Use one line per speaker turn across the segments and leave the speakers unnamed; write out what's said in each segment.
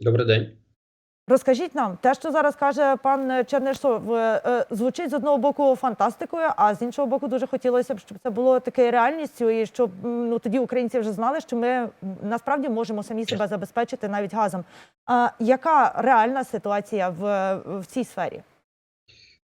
Добрий день.
Розкажіть нам, те, що зараз каже пан Чернишов, е, е, звучить з одного боку фантастикою, а з іншого боку, дуже хотілося б, щоб це було таке реальністю, і щоб ну тоді українці вже знали, що ми насправді можемо самі себе забезпечити навіть газом. А яка реальна ситуація в, в цій сфері?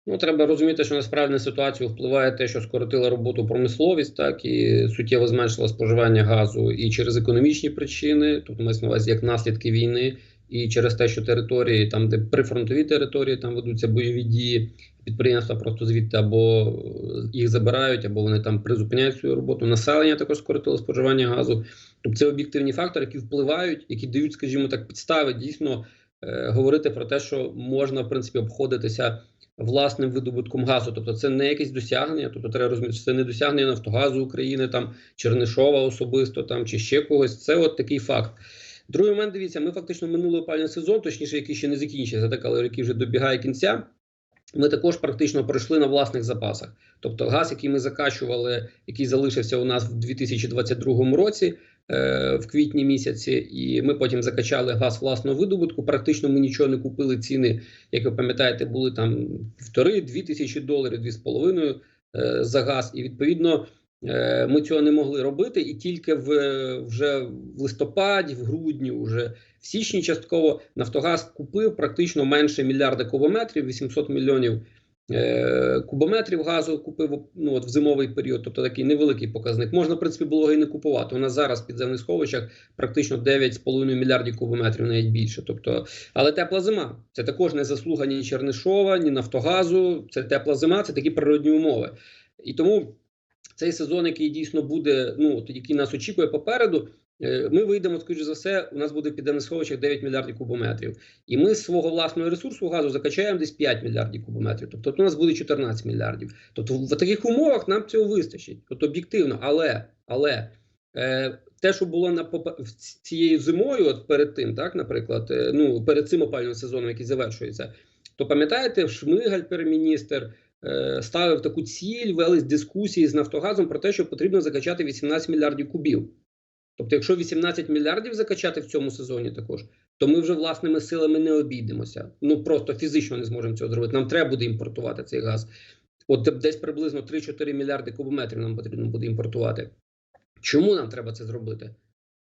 Ну, треба розуміти, що насправді на ситуацію впливає те, що скоротила роботу промисловість, так і суттєво зменшила споживання газу і через економічні причини, тобто мається на увазі як наслідки війни, і через те, що території, там, де прифронтові території, там ведуться бойові дії, підприємства просто звідти або е, їх забирають, або вони там призупиняють свою роботу. Населення також скоротило споживання газу. Тобто це об'єктивні фактори, які впливають, які дають, скажімо так, підстави дійсно е, говорити про те, що можна в принципі обходитися власним видобутком газу. Тобто, це не якесь досягнення. Тобто, треба розуміти, що це не досягнення Нафтогазу України, там Чернишова особисто там чи ще когось. Це от такий факт. Другий момент, дивіться, ми фактично минулий опалювальний сезон, точніше, який ще не закінчився, так, але який вже добігає кінця. Ми також практично пройшли на власних запасах. Тобто газ, який ми закачували, який залишився у нас в 2022 році, е, в квітні місяці, і ми потім закачали газ власного видобутку. Практично ми нічого не купили. Ціни, як ви пам'ятаєте, були там півтори-дві тисячі доларів, дві з половиною е, за газ. І відповідно ми цього не могли робити. І тільки в вже в листопаді, в грудні, вже в січні частково Нафтогаз купив практично менше мільярда кубометрів, 800 мільйонів е, кубометрів газу купив ну, от в зимовий період, тобто такий невеликий показник. Можна, в принципі, було і не купувати. У нас зараз в підземних сховищах практично 9,5 мільярдів кубометрів, навіть більше. Тобто, але тепла зима. Це також не заслуга ні Чернишова, ні Нафтогазу. Це тепла зима, це такі природні умови. І тому цей сезон, який дійсно буде, ну який нас очікує попереду. е, Ми вийдемо, скоріш за все, у нас буде в підземних сховищах 9 мільярдів кубометрів. І ми з свого власного ресурсу газу закачаємо десь 5 мільярдів кубометрів. Тобто у нас буде 14 мільярдів. Тобто в таких умовах нам цього вистачить. Тобто об'єктивно, але але е, те, що було на цією зимою, от перед тим, так, наприклад, е, ну перед цим опалювальним сезоном, який завершується, то пам'ятаєте, Шмигаль, прем'єр-міністр, ставив таку ціль, велись дискусії з Нафтогазом про те, що потрібно закачати 18 мільярдів кубів. Тобто, якщо 18 мільярдів закачати в цьому сезоні також, то ми вже власними силами не обійдемося. Ну просто фізично не зможемо цього зробити. Нам треба буде імпортувати цей газ. От десь приблизно 3-4 мільярди кубометрів нам потрібно буде імпортувати. Чому нам треба це зробити?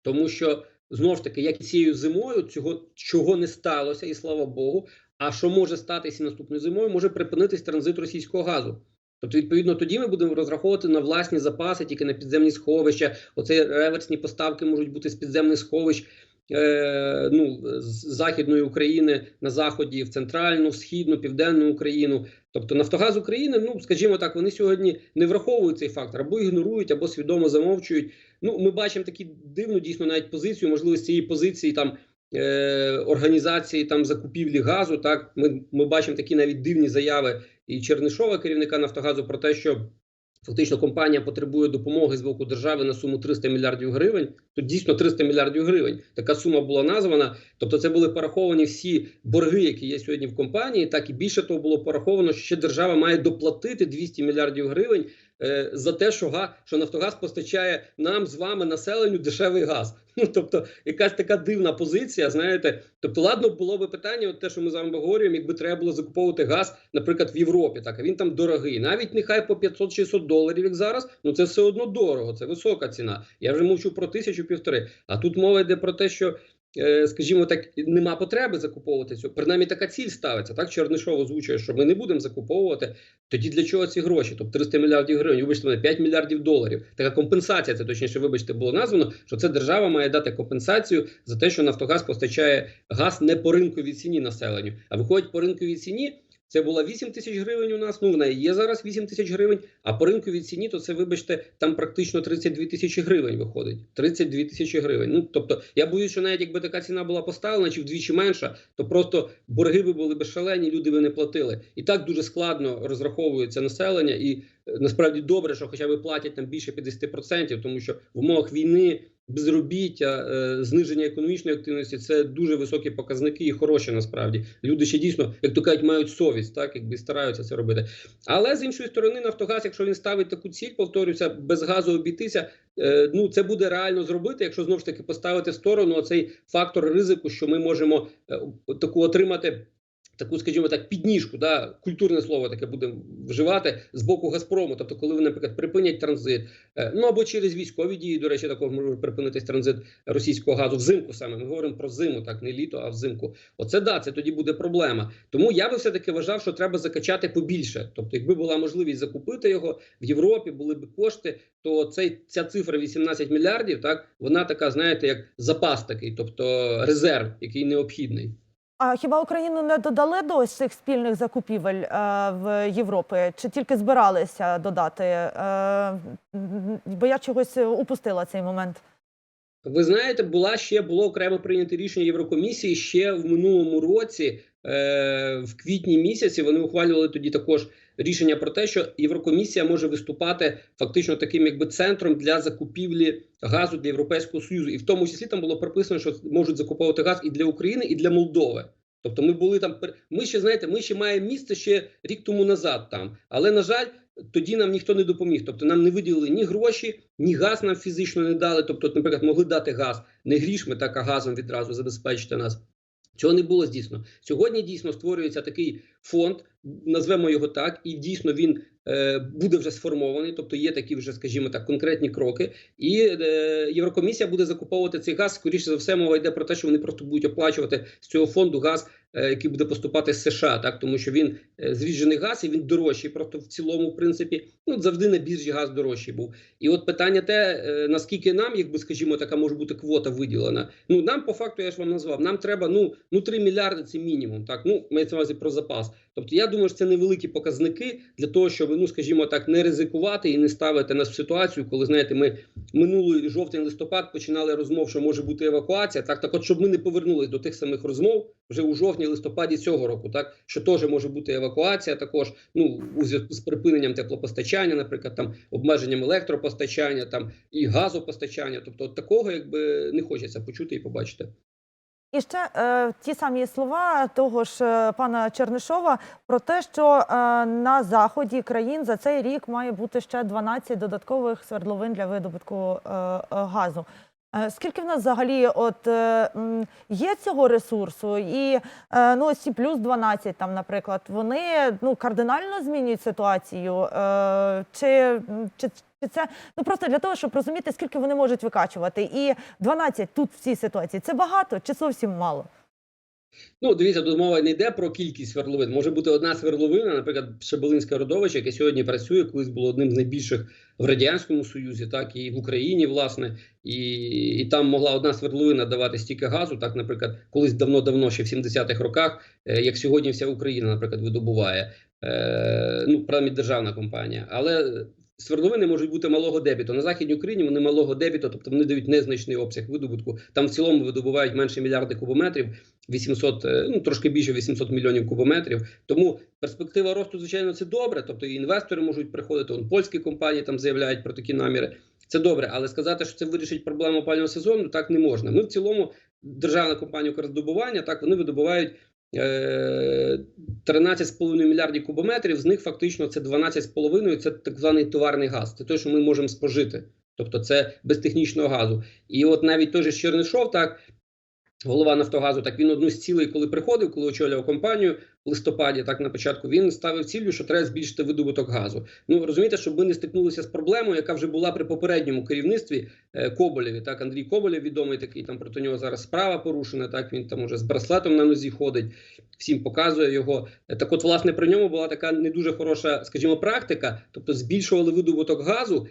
Тому що знову ж таки, як і цією зимою, цього чого не сталося, і слава Богу. А що може статися наступною зимою, може припинитись транзит російського газу. Тобто, відповідно, тоді ми будемо розраховувати на власні запаси, тільки на підземні сховища. Оце реверсні поставки можуть бути з підземних сховищ. Е, ну, з західної України на заході, в центральну, східну, південну Україну. Тобто Нафтогаз України, ну скажімо так, вони сьогодні не враховують цей фактор або ігнорують, або свідомо замовчують. Ну, ми бачимо таку дивну дійсно навіть позицію, можливо, з цієї позиції там. Е, Організації там закупівлі газу, так ми, ми бачимо такі навіть дивні заяви і Чернишова, керівника Нафтогазу, про те, що фактично компанія потребує допомоги з боку держави на суму 300 мільярдів гривень. Тут дійсно 300 мільярдів гривень. Така сума була названа. Тобто, це були пораховані всі борги, які є сьогодні в компанії. Так і більше того було пораховано, що ще держава має доплатити 200 мільярдів гривень. Е, За те, що га що Нафтогаз постачає нам з вами населенню дешевий газ. Ну тобто, якась така дивна позиція. Знаєте, тобто, ладно, було би питання, от те, що ми з вами обговорюємо, якби треба було закуповувати газ, наприклад, в Європі, так а він там дорогий. Навіть нехай по 500-600 доларів, як зараз, ну це все одно дорого, це висока ціна. Я вже мовчу про тисячу півтори. А тут мова йде про те, що. Е, Скажімо так, нема потреби закуповувати цю. Принаймні така ціль ставиться. Так Чернишов озвучує, що ми не будемо закуповувати. Тоді для чого ці гроші? Тобто 300 мільярдів гривень, вибачте мене, 5 мільярдів доларів. Така компенсація, це точніше, вибачте, було названо, що це держава має дати компенсацію за те, що Нафтогаз постачає газ не по ринковій ціні населенню, а виходить по ринковій ціні. Це була 8 тисяч гривень у нас. Ну вона і є зараз 8 тисяч гривень. А по ринковій ціні, то це, вибачте, там практично 32 тисячі гривень виходить. 32 тисячі гривень. Ну тобто, я боюсь, що навіть якби така ціна була поставлена чи вдвічі менша, то просто борги би були би шалені, люди би не платили. І так дуже складно розраховується населення, і е, насправді добре, що хоча б платять там більше 50%, тому що в умовах війни. Безробіття, е, зниження економічної активності це дуже високі показники і хороші насправді. Люди ще дійсно, як то кажуть, мають совість, так якби стараються це робити. Але з іншої сторони, Нафтогаз, якщо він ставить таку ціль, повторюся, без газу обійтися. е, Ну, це буде реально зробити, якщо знову ж таки поставити в сторону цей фактор ризику, що ми можемо е, таку отримати таку, скажімо так, підніжку, да, культурне слово таке будемо вживати з боку Газпрому. Тобто, коли вони, наприклад, припинять транзит, е, ну або через військові дії, до речі, також може припинитись транзит російського газу взимку. Саме ми говоримо про зиму, так не літо, а взимку. Оце да, це тоді буде проблема. Тому я би все таки вважав, що треба закачати побільше. Тобто, якби була можливість закупити його в Європі, були б кошти. То цей ця цифра 18 мільярдів, так вона така, знаєте, як запас такий, тобто резерв, який необхідний.
А хіба Україну не додали до ось цих спільних закупівель е, в Європи? Чи тільки збиралися додати? Е, бо я чогось упустила цей момент.
Ви знаєте, була ще було окремо прийнято рішення Єврокомісії ще в минулому році, е, в квітні місяці. Вони ухвалювали тоді також рішення про те, що Єврокомісія може виступати фактично таким, якби центром для закупівлі газу для Європейського союзу, і в тому числі там було прописано, що можуть закуповувати газ і для України, і для Молдови. Тобто, ми були там Ми ще знаєте, ми ще маємо місце ще рік тому назад там, але на жаль. Тоді нам ніхто не допоміг. Тобто нам не виділили ні гроші, ні газ нам фізично не дали. Тобто, наприклад, могли дати газ не грішми, так а газом відразу забезпечити нас. Цього не було здійснено. Сьогодні дійсно створюється такий фонд, назвемо його так, і дійсно він е, буде вже сформований. Тобто є такі вже, скажімо так, конкретні кроки. І е, Єврокомісія буде закуповувати цей газ. Скоріше за все, мова йде про те, що вони просто будуть оплачувати з цього фонду газ, який буде поступати з США, так тому що він е, зріджений газ і він дорожчий. Просто в цілому, в принципі, ну завжди на біржі газ дорожчий був. І от питання те, е, наскільки нам, якби скажімо, така може бути квота виділена. Ну нам по факту я ж вам назвав. Нам треба ну ну 3 мільярди. Це мінімум. Так ну мається на увазі про запас. Тобто, я думаю, що це невеликі показники для того, щоб ну скажімо так, не ризикувати і не ставити нас в ситуацію, коли знаєте, ми минулий жовтень листопад починали розмов, що може бути евакуація. Так, так, от щоб ми не повернулись до тих самих розмов вже у жовтні листопаді цього року, так що теж може бути евакуація, також ну у зв'язку з припиненням теплопостачання, наприклад, там обмеженням електропостачання, там і газопостачання. Тобто, от такого якби не хочеться почути і побачити.
І ще е, ті самі слова того ж е, пана Чернишова про те, що е, на заході країн за цей рік має бути ще 12 додаткових свердловин для видобутку е, е, газу. Е, Скільки в нас взагалі от е, є цього ресурсу, і е, ну ці плюс 12, там, наприклад, вони ну кардинально змінюють ситуацію, чи, чи, чи це ну просто для того, щоб розуміти, скільки вони можуть викачувати, і 12 тут в цій ситуації це багато чи зовсім мало?
Ну, дивіться, тут мова не йде про кількість свердловин. Може бути одна свердловина, наприклад, Шебелинське родовище, яке сьогодні працює, колись було одним з найбільших в радянському союзі, так і в Україні, власне, і, і там могла одна свердловина давати стільки газу. Так, наприклад, колись давно-давно, ще в 70-х роках, е, як сьогодні вся Україна, наприклад, видобуває. Е, ну, принаймні, державна компанія, але. Свердловини можуть бути малого дебіту. На Західній Україні вони малого дебіту, тобто вони дають незначний обсяг видобутку. Там в цілому видобувають менше мільярди кубометрів, 800, е, ну трошки більше 800 мільйонів кубометрів. Тому перспектива росту, звичайно, це добре. Тобто і інвестори можуть приходити. Он польські компанії там заявляють про такі наміри. Це добре, але сказати, що це вирішить проблему опалювального сезону, так не можна. Ми в цілому державна компанія «Укрздобування», так вони видобувають. е, 13,5 мільярдів кубометрів, з них фактично це 12,5 це так званий товарний газ. Це те, що ми можемо спожити. Тобто це без технічного газу. І от навіть той же Чернишов, так голова Нафтогазу, так він одну з цілей, коли приходив, коли очолював компанію в листопаді, так на початку він ставив цілю, що треба збільшити видобуток газу. Ну розумієте, щоб ми не стикнулися з проблемою, яка вже була при попередньому керівництві е, Коболєві. Так, Андрій Коболєв відомий такий. Там проти нього зараз справа порушена. Так він там уже з браслетом на нозі ходить, всім показує його. Е, Так, от, власне, при ньому була така не дуже хороша, скажімо, практика, тобто збільшували видобуток газу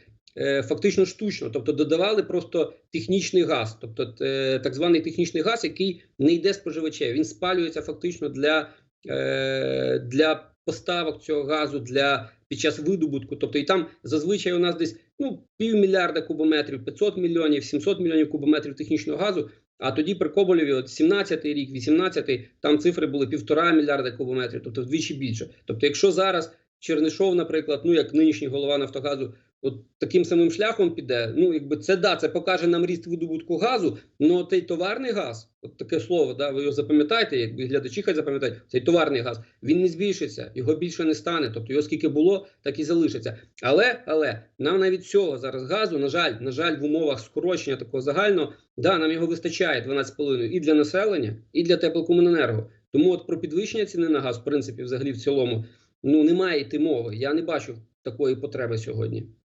фактично штучно, тобто додавали просто технічний газ, тобто е, так званий технічний газ, який не йде споживачем. Він спалюється фактично для, е, для поставок цього газу для під час видобутку. Тобто, і там зазвичай у нас десь ну півмільярда кубометрів, 500 мільйонів, 700 мільйонів кубометрів технічного газу. А тоді при Коболєві, от 17-й рік, 18-й, там цифри були півтора мільярда кубометрів, тобто вдвічі більше. Тобто, якщо зараз Чернишов, наприклад, ну як нинішній голова Нафтогазу, от таким самим шляхом піде. Ну, якби це да, це покаже нам ріст видобутку газу. але той товарний газ, от таке слово, да, ви його запам'ятаєте, якби глядачі хай запам'ятають, цей товарний газ він не збільшиться, його більше не стане. Тобто його скільки було, так і залишиться. Але але нам навіть цього зараз газу, на жаль, на жаль, в умовах скорочення такого загального, да, нам його вистачає 12,5 і для населення, і для теплокомуненерго. Тому от про підвищення ціни на газ, в принципі, взагалі в цілому, ну немає йти мови. Я не бачу такої потреби сьогодні.